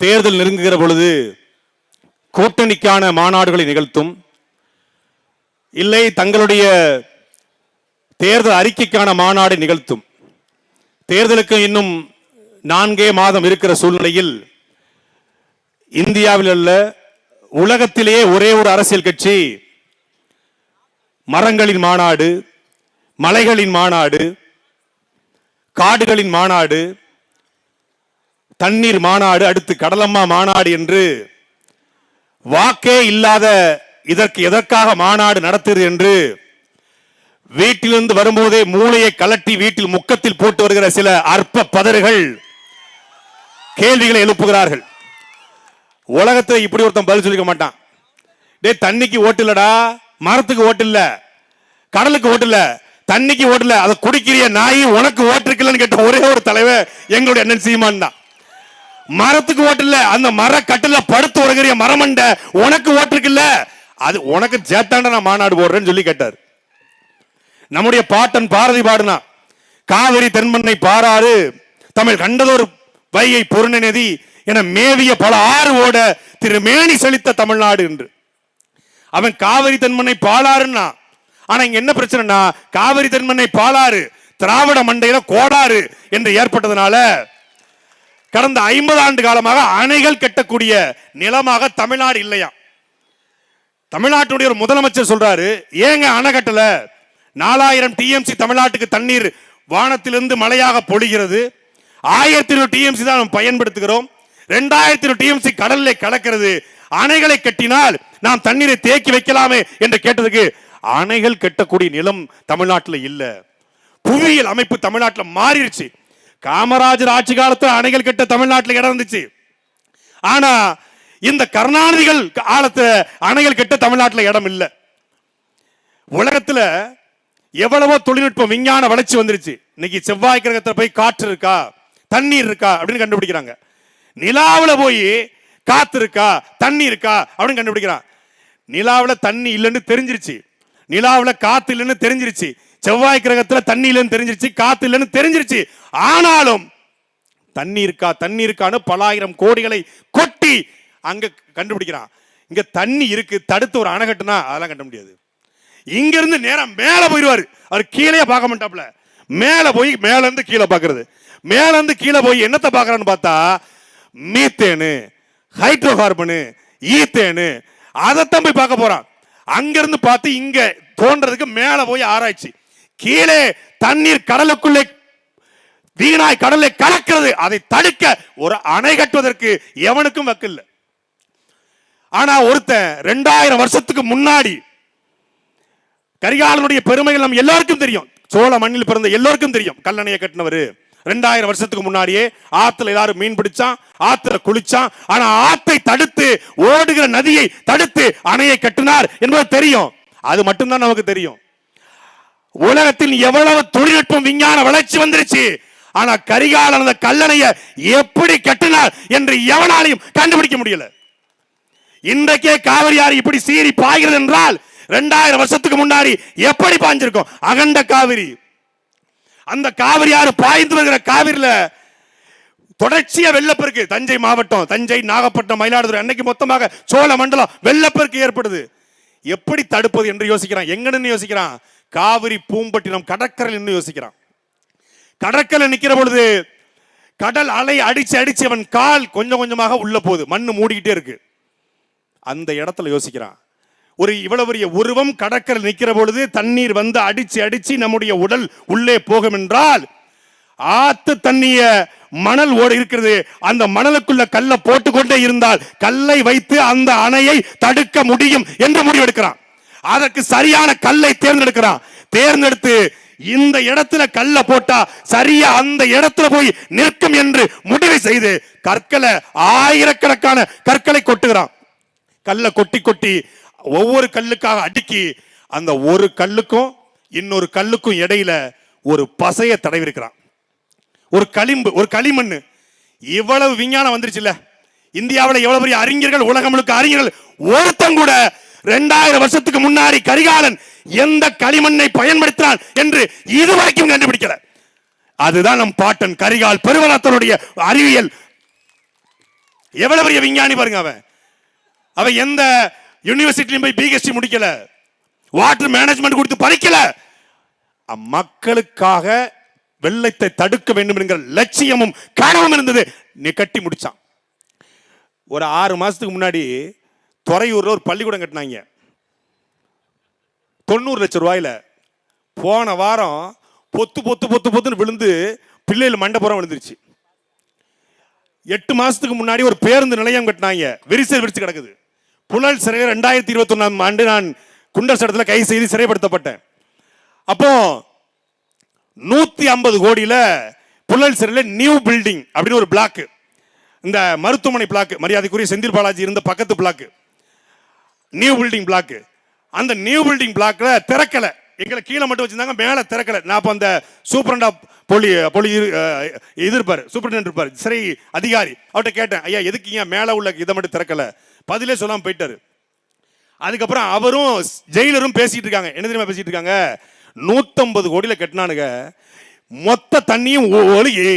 தேர்தல் நெருங்குகிற பொழுது கூட்டணிக்கான மாநாடுகளை நிகழ்த்தும். இல்லை தங்களுடைய தேர்தல் அறிக்கைக்கான மாநாடு நிகழ்த்தும். தேர்தலுக்கு இன்னும் நான்கே மாதம் இருக்கிற சூழ்நிலையில் இந்தியாவில் உள்ள உலகத்திலேயே ஒரே ஒரு அரசியல் கட்சி மரங்களின் மாநாடு மலைகளின் மாநாடு காடுகளின் மாநாடு தண்ணீர் மாநாடு அடுத்து கடலம்மா மாநாடு என்று வாக்கே இல்லாத இதற்கு எதற்காக மாநாடு நடத்துது என்று வீட்டிலிருந்து வரும்போதே மூளையை கலட்டி வீட்டில் முக்கத்தில் போட்டு வருகிற சில அற்ப பதறுகள் கேள்விகளை எழுப்புகிறார்கள். உலகத்தில் இப்படி ஒருத்தன் பதில் சொல்லிக்க மாட்டான். டேய் தண்ணிக்கு ஓட்டு இல்லடா மரத்துக்கு ஓட்டு கடலுக்கு ஓட்டில்ல தண்ணிக்கு ஓட்டு அதை குடிக்கிற நாய் உனக்கு ஓட்டிருக்கலன்னு கேட்ட ஒரே ஒரு தலைவர் எங்களுடைய அண்ணன் சீமான் தான். மரத்துக்கு ஓட்டு இல்ல. அந்த மர கட்டில படுத்து உறங்குறிய மரமண்ட உனக்கு ஓட்டு இருக்குல்ல? அது உனக்கு சேத்தாண்ட நான் மாநாடு போடுறேன்னு சொல்லி கேட்டார். நம்முடைய பாட்டன் பாரதி பாடுனா காவிரி தென்மண்ணை பாராறு தமிழ் கண்டதொரு வையை பொருண நதி என மேவிய பல ஆறு ஓட திருமேனி செழித்த தமிழ்நாடு என்று. அவன் காவிரி தென்மண்ணை பாலாறுன்னா ஆனா இங்க என்ன பிரச்சனைனா காவிரி தென்மண்ணை பாலாறு திராவிட மண்டையில கோடாறு என்று ஏற்பட்டதுனால கடந்த ஐம்பது ஆண்டு காலமாக அணைகள் கட்டக்கூடிய நிலமாக தமிழ்நாடு இல்லையா? தமிழ்நாட்டுடைய ஒரு முதலமைச்சர் சொல்றாரு ஏங்க அணை கட்டல? நாலாயிரம் டிஎம்சி தமிழ்நாட்டுக்கு தண்ணீர் வானத்திலிருந்து மழையாக பொழிகிறது. ஆயிரத்தி இருநூறு டிஎம்சி தான் பயன்படுத்துகிறோம். ரெண்டாயிரத்தி இருநூறு டிஎம்சி கடலில் கலக்கிறது. அணைகளை கட்டினால் நாம் தண்ணீரை தேக்கி வைக்கலாமே என்று கேட்டதுக்கு அணைகள் கட்டக்கூடிய நிலம் தமிழ்நாட்டில் இல்லை. புவியியல் அமைப்பு தமிழ்நாட்டில் மாறிடுச்சு. காமராஜர் ஆட்சி காலத்தில் அணைகள் கட்ட தமிழ்நாட்டில் இடம் இருந்துச்சு. ஆனா இந்த கருணாநிதிகள் காலத்து அணைகள் கட்ட தமிழ்நாட்டில் இடம் இல்லை. உலகத்துல எவ்வளவோ தொழில்நுட்பம் விஞ்ஞான வளர்ச்சி வந்துருச்சு. இன்னைக்கு செவ்வாய் கிரகத்தில் போய் காற்று இருக்கா தண்ணீர் இருக்கா அப்படின்னு கண்டுபிடிக்கிறாங்க. நிலாவுல போய் காத்து இருக்கா தண்ணி இருக்கா அப்படின்னு கண்டுபிடிக்கிறான். நிலாவுல தண்ணி இல்லைன்னு தெரிஞ்சிருச்சு. நிலாவுல காத்து இல்லைன்னு தெரிஞ்சிருச்சு. செவ்வாய் கிரகத்துல தண்ணி இல்லைன்னு தெரிஞ்சிருச்சு காத்து இல்லைன்னு தெரிஞ்சிருச்சு. ஆனாலும் தண்ணி இருக்கா தண்ணி இருக்கான்னு பலாயிரம் கோடிகளை கொட்டி அங்க கண்டுபிடிக்கிறான். இங்க தண்ணி இருக்கு தடுத்து ஒரு அணை கட்டுனா அதெல்லாம் கட்ட முடியாது. இங்க இருந்து நேரம் மேல போயிடுவாரு. அவர் கீழே பார்க்க மாட்டாப்ல மேல போய் மேல இருந்து கீழே பாக்குறது மேல இருந்து கீழே போய் என்னத்தை பாக்குறான்னு பார்த்தா மீத்தேனு ஹைட்ரோ கார்பனு ஈத்தேனு அதைத்தான் போய் பார்க்க போறான். அங்கிருந்து பார்த்து இங்க தோன்றதுக்கு மேல போய் ஆராய்ச்சி. கீழே தண்ணீர் கடலுக்குள்ளே வீணாய் கடலை கலக்கிறது. அதை தடுக்க ஒரு அணை கட்டுவதற்கு எவனுக்கும் வக்கில்லை. ஆனா ஒருத்தன் ரெண்டாயிரம் வருஷத்துக்கு முன்னாடி கரிகாலனுடைய பெருமைகள் நம்ம எல்லாருக்கும் தெரியும். சோழ மண்ணில் பிறந்த எல்லோருக்கும் தெரியும். கல்லணையை கட்டினவர் ரெண்டாயிரம் வருஷத்துக்கு முன்னாடியே ஆத்துல எல்லாரும் மீன் பிடிச்சான் ஆத்துல குளிச்சான். ஆனா ஆத்தை தடுத்து ஓடுகிற நதியை தடுத்து அணையை கட்டினார் என்பது தெரியும். அது மட்டும்தான் நமக்கு தெரியும். உலகத்தில் எவ்வளவு தொழில்நுட்பம் விஞ்ஞான வளர்ச்சி வந்துருச்சு? ஆனா கரிகாலன் அந்த கல்லணைய எப்படி கட்டினார் என்று எவனாலையும் கண்டுபிடிக்க முடியல. இன்றைக்கே காவிரி ஆறு இப்படி சீறி பாய்கிறது என்றால் ரெண்டாயிரம் வருஷத்துக்கு முன்னாடி எப்படி பாய்ஞ்சிருக்கும்? அகண்ட காவிரி. அந்த காவிரி ஆறு பாய்ந்து வருகிற காவிரியில தொடர்ச்சியா வெள்ளப்பெருக்கு. தஞ்சை மாவட்டம் தஞ்சை நாகப்பட்டினம் மயிலாடுதுறை அன்னைக்கு மொத்தமாக சோழ மண்டலம் வெள்ளப்பெருக்கு ஏற்படுது. எப்படி தடுப்பது என்று யோசிக்கிறான். எங்கன்னு யோசிக்கிறான். காவிரி பூம்பட்டினம் கடற்கரையில் நின்று யோசிக்கிறான். கடற்கரை நிற்கிற பொழுது கடல் அலை அடிச்சு அடிச்சு அவன் கால் கொஞ்சம் கொஞ்சமாக உள்ள போகுது. மண் மூடிக்கிட்டே இருக்கு. அந்த இடத்துல யோசிக்கிறான். ஒரு இவ்வளவு பெரிய உருவம் கடற்கரை நிற்கிற பொழுது தண்ணீர் வந்து அடிச்சு அடிச்சு நம்முடைய உடல் உள்ளே போகும் என்றால் ஆத்து தண்ணிய மணல் ஓடு இருக்கிறது. அந்த மணலுக்குள்ள கல்லை போட்டுக்கொண்டே இருந்தால் கல்லை வைத்து அந்த அணையை தடுக்க முடியும் என்று முடிவெடுக்கிறான். அதற்கு சரியான கல்லை தேர்ந்தெடுக்கிறான். தேர்ந்தெடுத்து இந்த இடத்துல கல்ல போட்டா சரியா அந்த இடத்துல போய் நிற்கும் என்று முடிவு செய்து கற்களை ஆயிரக்கணக்கான கற்களை கொட்டுகிறான். கல்லை கொட்டி கொட்டி ஒவ்வொரு கல்லுக்காக அடுக்கி அந்த ஒரு கல்லுக்கும் இன்னொரு கல்லுக்கும் இடையில ஒரு பசைய தடவி இருக்கிறான் ஒரு களிம்பு ஒரு களிமண் இவ்வளவு விஞ்ஞானம் வந்துருச்சுல்ல. இந்தியாவில் எவ்வளவு பெரிய அறிஞர்கள் உலகம் முழுக்க அறிஞர்கள் ஒருத்தம் கூட ரெண்டாயிரம் வருஷத்துக்கு முன்னாடி கரிகாலன் எந்த களிமண்ணை பயன்படுத்தினான் என்று இதுவரைக்கும் கண்டுபிடிக்கல. அதுதான் நம் பாட்டன் கரிகால் பெருவளத்தனுடைய அறிவியல். எவ்வளவு பெரிய விஞ்ஞானி பாருங்க அவன். அவன் எந்த யூனிவர்சிட்டிலையும் போய் பிஹெச்டி முடிக்கல. வாட்டர் மேனேஜ்மெண்ட் கொடுத்து படிக்கல மக்களுக்காக வெள்ளத்தை தடுக்க வேண்டும் என்கிற லட்சியமும் கனவும் இருந்தது. நீ கட்டி முடிச்சான். ஒரு ஆறு மாசத்துக்கு முன்னாடி துறையூரில் ஒரு பள்ளிக்கூடம் கட்டினாங்க. தொண்ணூறு லட்சம் ரூபாயில. போன வாரம் பொத்து பொத்து பொத்து பொத்துன்னு விழுந்து பிள்ளைகள் மண்டபுரம் விழுந்துருச்சு. எட்டு மாதத்துக்கு முன்னாடி ஒரு பேருந்து நிலையம் கட்டினாங்க. விரிசல் விரிச்சு கிடக்குது. புழல் சிறையில் ரெண்டாயிரத்தி இருபத்தொன்னாம் ஆண்டு நான் குண்டர் சட்டத்தில் கை செய்து சிறைப்படுத்தப்பட்டேன். அப்போ நூற்றி ஐம்பது கோடியில் புழல் சிறையில் நியூ பில்டிங் அப்படின்னு ஒரு பிளாக்கு. இந்த மருத்துவமனை பிளாக்கு மரியாதைக்குரிய செந்தில் பாலாஜி இருந்த பக்கத்து பிளாக்கு. நியூ பில்டிங் பிளாக்கு அந்த நியூ பில்டிங் பிளாக்ல திறக்கல. எங்களை கீழே மட்டும் வச்சிருந்தாங்க மேலே திறக்கல. நான் அப்போ அந்த சூப்பரண்டா பொலி பொலி இது இருப்பார் சூப்பரண்ட் இருப்பார். சிறை அதிகாரி அவர்கிட்ட கேட்டேன் ஐயா எதுக்கு ஏன் மேலே உள்ள இதை மட்டும் திறக்கல? பதிலே சொல்லாமல் போயிட்டாரு. அதுக்கப்புறம் அவரும் ஜெயிலரும் பேசிட்டு இருக்காங்க. என்ன தெரியுமா பேசிட்டு இருக்காங்க? நூற்றம்பது கோடியில் கட்டினானுங்க. மொத்த தண்ணியும் ஒழுகி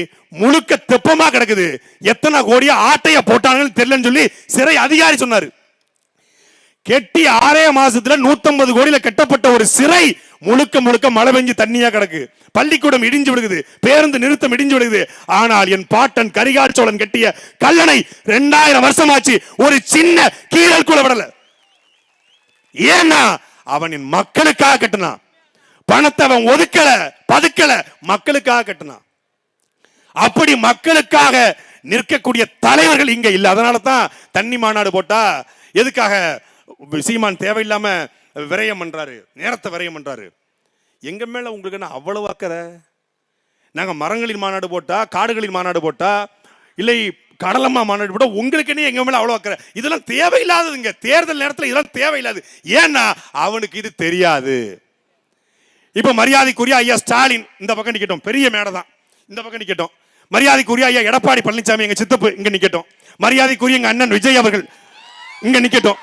முழுக்க தெப்பமாக கிடக்குது. எத்தனை கோடியா ஆட்டைய போட்டாங்கன்னு தெரியலன்னு சொல்லி சிறை அதிகாரி சொன்னார். கெட்டி ஆறே மாசத்துல 150 கோடியில கட்டப்பட்ட ஒரு சிறை முழுக்க முழுக்க மழை பெஞ்சு தண்ணியா கிடக்கு. பள்ளிக்கூடம் இடிஞ்சு விடுகுது பேருந்து நிறுத்தம் இடிஞ்சு விடுகுது ஆனால் என் பாட்டன் கரிகால் சோழன் கட்டிய கல்லணை ரெண்டாயிரம் வருஷமாச்சு. ஒரு சின்ன கீழல் கூட விடல. ஏன்னா அவன் என் மக்களுக்காக கட்டினான். பணத்தை அவன் ஒதுக்கல பதுக்கல மக்களுக்காக கட்டினான். அப்படி மக்களுக்காக நிற்கக்கூடிய தலைவர்கள் இங்க இல்ல. அதனால தான் தண்ணி மாநாடு போட்டா எதுக்காக சீமான் தேவையில்லாம விரயம் பண்றாரு. நேரத்தை விரயம் பண்றாரு. எங்க மேல உங்களுக்கு என்ன அவ்வளவு அக்கறை? நாங்க மரங்களின் மாநாடு போட்டா காடுகளின் மாநாடு போட்டா இல்லை கடலம்மா மாநாடு போட்டா உங்களுக்கு என்ன எங்க மேல அவ்வளவு அக்கறை? இதெல்லாம் தேவையில்லாததுங்க. தேர்தல் நேரத்தில் இதெல்லாம் தேவையில்லாது. ஏன்னா அவனுக்கு இது தெரியாது. இப்ப மரியாதைக்குரிய ஐயா ஸ்டாலின் இந்த பக்கம் நிக்கட்டும். பெரிய மேடை தான். இந்த பக்கம் நிக்கட்டும். மரியாதைக்குரிய ஐயா எடப்பாடி பழனிசாமி எங்க சித்தப்பு இங்க நிக்கட்டும். மரியாதைக்குரிய எங்க அண்ணன் விஜய் அவர்கள் இங்க நிக்கட்டும்.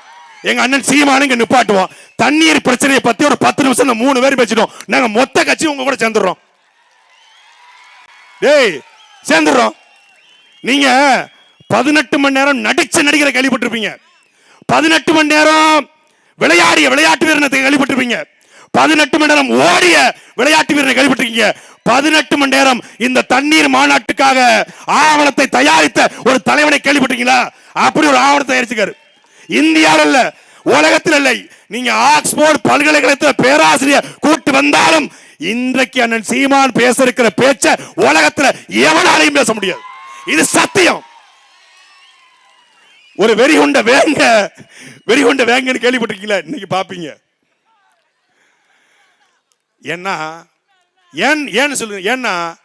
எங்க அண்ணன் சீமானு இங்க நிப்பாட்டுவோம் தண்ணீர் பிரச்சனையை பத்தி ஒரு பத்து நிமிஷம் இந்த மூணு பேர் பேசிட்டோம். நாங்க மொத்த கட்சி உங்க கூட சேர்ந்துடுறோம். டேய் சேர்ந்துடுறோம். நீங்க பதினெட்டு மணி நேரம் நடிச்ச நடிகரை கேள்விப்பட்டிருப்பீங்க. பதினெட்டு மணி நேரம் விளையாடிய விளையாட்டு வீரனை கேள்விப்பட்டிருப்பீங்க. பதினெட்டு மணி நேரம் ஓடிய விளையாட்டு வீரனை கேள்விப்பட்டிருக்கீங்க. பதினெட்டு மணி நேரம் இந்த தண்ணீர் மாநாட்டுக்காக ஆவணத்தை தயாரித்த ஒரு தலைவனை கேள்விப்பட்டீங்களா அப்படி ஒரு ஆவணத்தை தயாரிச்சுக்காரு இந்தியாவில் அல்ல உலகத்தில் இல்லை நீங்க ஆக்ஸ்போர்ட் பல்கலைக்கழகத்தில் பேராசிரியர் கூட்டு வந்தாலும் இன்றைக்கு அண்ணன் சீமான் பேச இருக்கிற பேச்ச உலகத்துல எவனாலையும் பேச முடியாது. இது சத்தியம். ஒரு வெறிகுண்ட வேங்க வெறிகுண்ட வேங்கன்னு கேள்விப்பட்டிருக்கீங்களா? இன்னைக்கு பாப்பீங்க. ஏன்னா ஏன் ஏன்னு சொல்லுங்க ஏன்னா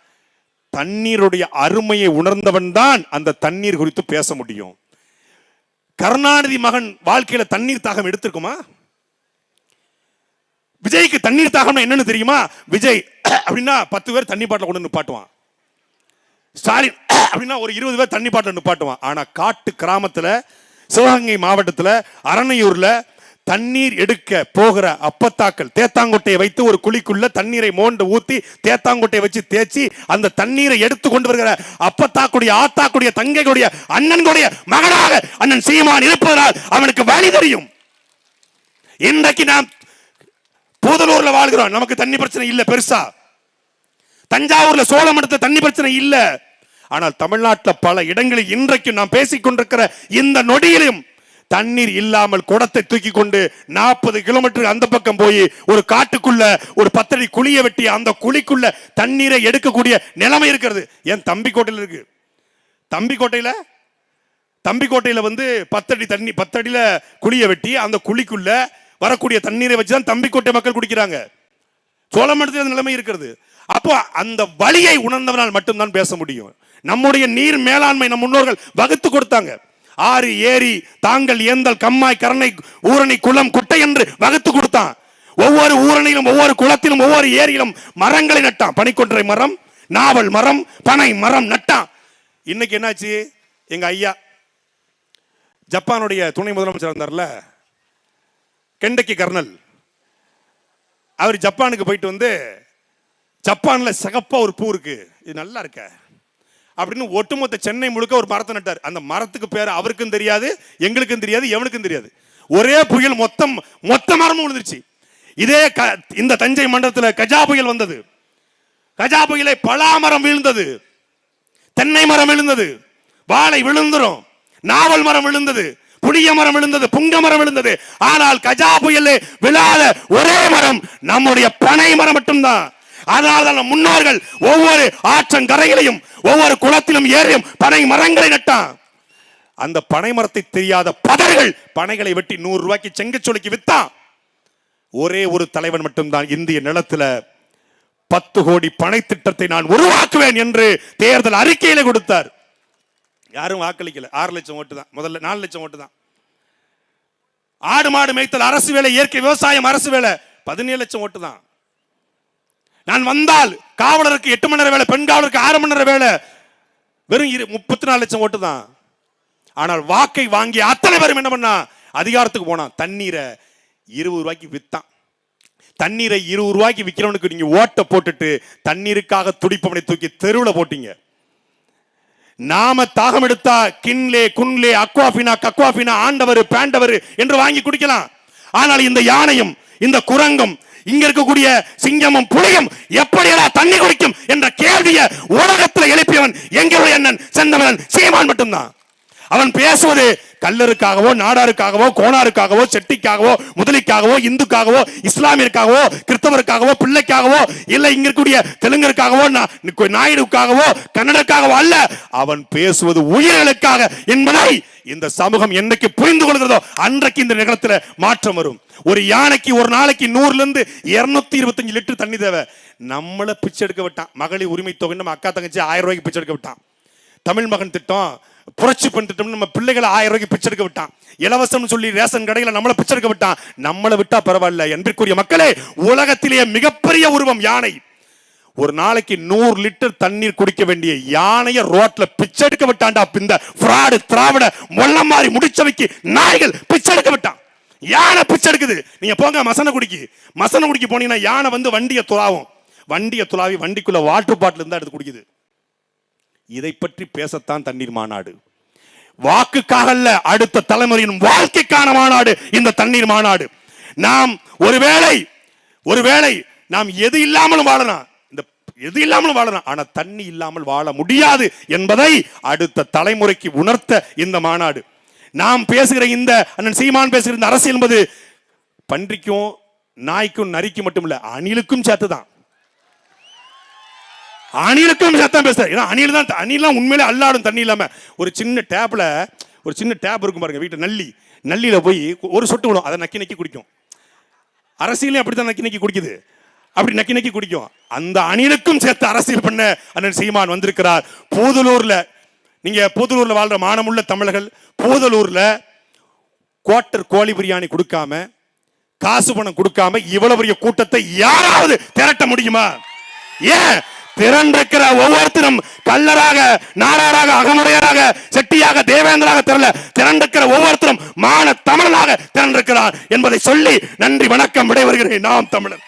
தண்ணீருடைய அருமையை உணர்ந்தவன் தான் அந்த தண்ணீர் குறித்து பேச முடியும். கருணாநிதி மகன் வாழ்க்கையில தண்ணீர் தாகம் எடுத்திருக்குமா? விஜய்க்கு தண்ணீர் தாகம் என்னன்னு தெரியுமா? விஜய் அப்படின்னா பத்து பேர் தண்ணி பாட்டில் கொண்டு நிப்பாட்டுவான். ஸ்டாலின் அப்படின்னா ஒரு இருபது பேர் தண்ணி பாட்டில் நிப்பாட்டுவான். ஆனா காட்டு கிராமத்துல சிவகங்கை மாவட்டத்துல அரணையூர்ல தண்ணீர் எடுக்க போகிற அப்பத்தாக்கள் தேத்தாங்கொட்டையை வைத்து ஒரு குழிக்குள்ள தண்ணீரை மோண்டு ஊத்தி தேத்தாங்கொட்டையை வச்சு தேய்ச்சி அந்த தண்ணீரை எடுத்து கொண்டு வருகிற அப்பத்தாக்குடைய ஆத்தாக்குடைய தங்கைக்குடைய அண்ணனுடைய மகனாக அண்ணன் சீமான் இருப்பதனால் அவனுக்கு வழி தெரியும். இன்றைக்கு நாம் பூதலூர்ல வாழ்கிறோம். நமக்கு தண்ணி பிரச்சனை இல்ல பெருசா. தஞ்சாவூர்ல சோழமடத்துல தண்ணி பிரச்சனை இல்லை. ஆனால் தமிழ்நாட்டில் பல இடங்களில் இன்றைக்கு நாம் பேசிக் கொண்டிருக்கிற இந்த நொடியிலும் தண்ணீர் இல்லாமல் குடத்தை தூக்கி கொண்டு நாற்பது கிலோமீட்டர் அந்த பக்கம் போய் ஒரு காட்டுக்குள்ள ஒரு பத்தடி குழிய வெட்டி அந்த குழிக்குள்ள தண்ணீரை எடுக்கக்கூடிய நிலைமை இருக்கிறது. என் தம்பிக்கோட்டையில் இருக்கு? தம்பிக்கோட்டையில் தம்பிக்கோட்டையில் வந்து பத்தடி தண்ணி பத்தடியில குழிய வெட்டி அந்த குழிக்குள்ள வரக்கூடிய தண்ணீரை வச்சு தான் தம்பிக்கோட்டை மக்கள் குடிக்கிறாங்க. சோழமண்டலத்தில் அந்த நிலைமை இருக்கிறது. அப்போ அந்த வழியை உணர்ந்தவனால் மட்டும்தான் பேச முடியும். நம்முடைய நீர் மேலாண்மை நம் முன்னோர்கள் வகுத்து கொடுத்தாங்க. ஆறு ஏரி தாங்கள் ஏந்தல் கம்மாய் கரணை ஊரணி குளம் குட்டை என்று வகுத்து கொடுத்தான். ஒவ்வொரு ஊரணியிலும் ஒவ்வொரு குளத்திலும் ஒவ்வொரு ஏரியிலும் மரங்களை நட்டான். பனிக்கொன்றை மரம் நாவல் மரம் பனை மரம் நட்டான். இன்னைக்கு என்னாச்சு? எங்க ஐயா ஜப்பானுடைய துணை முதலமைச்சர் இருந்தார்ல கெண்டக்கி கர்னல். அவர் ஜப்பானுக்கு போயிட்டு வந்து ஜப்பானில் சகப்பாக ஒரு பூ இருக்கு. இது நல்லா இருக்க. அப்படின்னு ஒட்டுமொத்த சென்னை முழுக்க ஒரு மரத்தை நட்டார். அந்த மரத்துக்கு பேர் அவருக்கும் தெரியாது எங்களுக்கும் தெரியாது எவனுக்கும் தெரியாது. ஒரே புயல் மொத்தம் மொத்த மரமும் விழுந்துருச்சு. இதே க- இந்த தஞ்சை மண்டலத்தில் கஜா புயல் வந்தது. கஜா புயலை பலாமரம் விழுந்தது. தென்னை மரம் விழுந்தது. வாழை விழுந்துரும். நாவல் மரம் விழுந்தது. புளிய மரம் விழுந்தது. புங்க மரம் விழுந்தது. ஆனால் கஜா புயலே விழாத ஒரே மரம் நம்முடைய பனை மரம் மட்டும்தான். அதனால தான் முன்னோர்கள் ஒவ்வொரு ஆற்றங்கரையிலையும் ஒவ்வொரு குளத்திலும் ஏறியும் பனை மரங்களை நட்டான். அந்த பனை மரத்தை தெரியாத பதர்கள் பனைகளை வெட்டி நூறு ரூபாய்க்கு செங்கச்சொலிக்கு வித்தான். ஒரே ஒரு தலைவன் மட்டும்தான் இந்திய நிலத்துல பத்து கோடி பனை திட்டத்தை நான் உருவாக்குவேன் என்று தேர்தல் அறிக்கையில கொடுத்தார். யாரும் வாக்களிக்கல. ஆறு லட்சம் ஓட்டு தான். முதல்ல நாலு லட்சம் ஓட்டு தான். ஆடு மாடு மேய்த்தல் அரசு வேலை இயற்கை விவசாயம் அரசு வேலை. பதினேழு லட்சம் ஓட்டு தான். நான் வந்தால் காவலருக்கு எட்டு மணி நேரம் வேலை பெண் காவலருக்கு ஆறு மணி நேரம் வேலை. வெறும் இரு முப்பத்தி நாலு லட்சம் ஓட்டு தான். ஆனால் வாக்கை வாங்கி அத்தனை பேரும் என்ன பண்ணா? அதிகாரத்துக்கு போனான் தண்ணீரை இருபது ரூபாய்க்கு வித்தான். தண்ணீரை இருபது ரூபாய்க்கு விற்கிறவனுக்கு நீங்க ஓட்டை போட்டுட்டு தண்ணீருக்காக துடிப்பவனை தூக்கி தெருவில் போட்டீங்க. நாம தாகம் எடுத்தா கின்லே குன்லே அக்வாஃபினா கக்வாஃபினா ஆண்டவர் பேண்டவர் என்று வாங்கி குடிக்கலாம். ஆனால் இந்த யானையும் இந்த குரங்கும் இங்க இருக்கக்கூடிய சிங்கமும் புலியும் எப்படியெல்லாம் தண்ணி குடிக்கும் என்ற கேள்வியை உலகத்தில் எழுப்பியவன் எங்களுடைய அண்ணன் செந்தமனன் சீமான் மட்டும்தான். அவன் பேசுவது கல்லருக்காகவோ நாடாருக்காகவோ கோணாருக்காகவோ செட்டிக்காகவோ முதலிக்காகவோ இந்துக்காகவோ இஸ்லாமியருக்காகவோ கிறிஸ்தவருக்காகவோ பிள்ளைக்காகவோ இல்லை இங்க இருக்கக்கூடிய தெலுங்கருக்காகவோ நாயுடுக்காகவோ கன்னடக்காகவோ அல்ல அவன் பேசுவது உயிர்களுக்காக என்பதை இந்த சமூகம் என்னைக்கு புரிந்து கொள்கிறதோ அன்றைக்கு இந்த நிகழத்துல மாற்றம் வரும். ஒரு யானைக்கு ஒரு நாளைக்கு நூறுல இருந்து இருநூத்தி இருபத்தஞ்சு லிட்டர் தண்ணி தேவை. நம்மள பிச்சை எடுக்க விட்டான். மகளிர் உரிமை தொகை நம்ம அக்கா தங்கச்சி ஆயிரம் ரூபாய்க்கு பிச்சை எடுக்க விட்டான். தமிழ் மகன் திட்டம் புரட்சி பெண் திட்டம் நம்ம பிள்ளைகளை ஆயிரம் ரூபாய்க்கு பிச்சை எடுக்க விட்டான். இலவசம்னு சொல்லி ரேஷன் கடையில் நம்மள பிச்சை எடுக்க விட்டான். நம்மளை விட்டா பரவாயில்ல. என்பதற்குரிய மக்களே உலகத்திலேயே மிகப்பெரிய உருவம் யானை. ஒரு நாளைக்கு நூறு லிட்டர் தண்ணீர் குடிக்க வேண்டிய யானைய ரோட்ல பிச்சை எடுக்க விட்டான்டா இந்த ஃப்ராடு திராவிட மொல்ல மாதிரி முடிச்சவைக்கு நாய்கள் பிச்சை எடுக்க விட்டான். யானை பிச்சை எடுக்குது. நீங்க போங்க மசனை குடிக்கு மசனை குடிக்கு போனீங்கன்னா யானை வந்து வண்டியை துளாவும் வண்டியை துளாவி வண்டிக்குள்ள வாட்டர் பாட்டில் இருந்தா எடுத்து குடிக்குது. இதை பற்றி பேசத்தான் தண்ணீர் மாநாடு. வாக்குக்காக அல்ல அடுத்த தலைமுறையின் வாழ்க்கைக்கான மாநாடு இந்த தண்ணீர் மாநாடு. நாம் ஒருவேளை ஒருவேளை நாம் எது இல்லாமலும் வாழலாம். இந்த எது இல்லாமலும் வாழலாம். ஆனால் தண்ணி இல்லாமல் வாழ முடியாது என்பதை அடுத்த தலைமுறைக்கு உணர்த்த இந்த மாநாடு. நாம் பேசுகிற இந்த அண்ணன் சீமான் பேசுகிற இந்த அரசியல் என்பது பன்றிக்கும் நாய்க்கும் நரிக்கும் மட்டும் இல்ல அணிலுக்கும் சேர்த்துதான். அணிலுக்கும் சேர்த்து பேசுற ஏன்னா அணில் தான் அணிலாம் உண்மையிலே அல்லாடும் தண்ணி இல்லாம. ஒரு சின்ன டேப்ல ஒரு சின்ன டேப் இருக்கும் பாருங்க வீட்டு நல்லி. நல்லியில போய் ஒரு சொட்டு விடும் அதை நக்கி நக்கி குடிக்கும். அரசியலையும் அப்படித்தான் நக்கி நக்கி குடிக்குது. அப்படி நக்கி நக்கி குடிக்கும். அந்த அணிலுக்கும் சேர்த்து அரசியல் பண்ண அண்ணன் சீமான் வந்திருக்கிறார். பூதலூர்ல நீங்க பூதலூர்ல வாழ்ற மானமுள்ள தமிழர்கள் பூதலூர்ல குவார்ட்டர் கோழி பிரியாணி கொடுக்காம காசு பணம் கொடுக்காம இவ்வளவு பெரிய கூட்டத்தை யாராவது திரட்ட முடியுமா? ஏன்? திரண்டிருக்கிற ஒவ்வொருத்தரும் கல்லராக நாடாராக அகமுடையராக செட்டியாக தேவேந்திராக திரள திரண்டிருக்கிற ஒவ்வொருத்தரும் மான தமிழனாக திரண்டிருக்கிறார் என்பதை சொல்லி நன்றி வணக்கம் விடைபெறுகிறேன். நாம் தமிழன்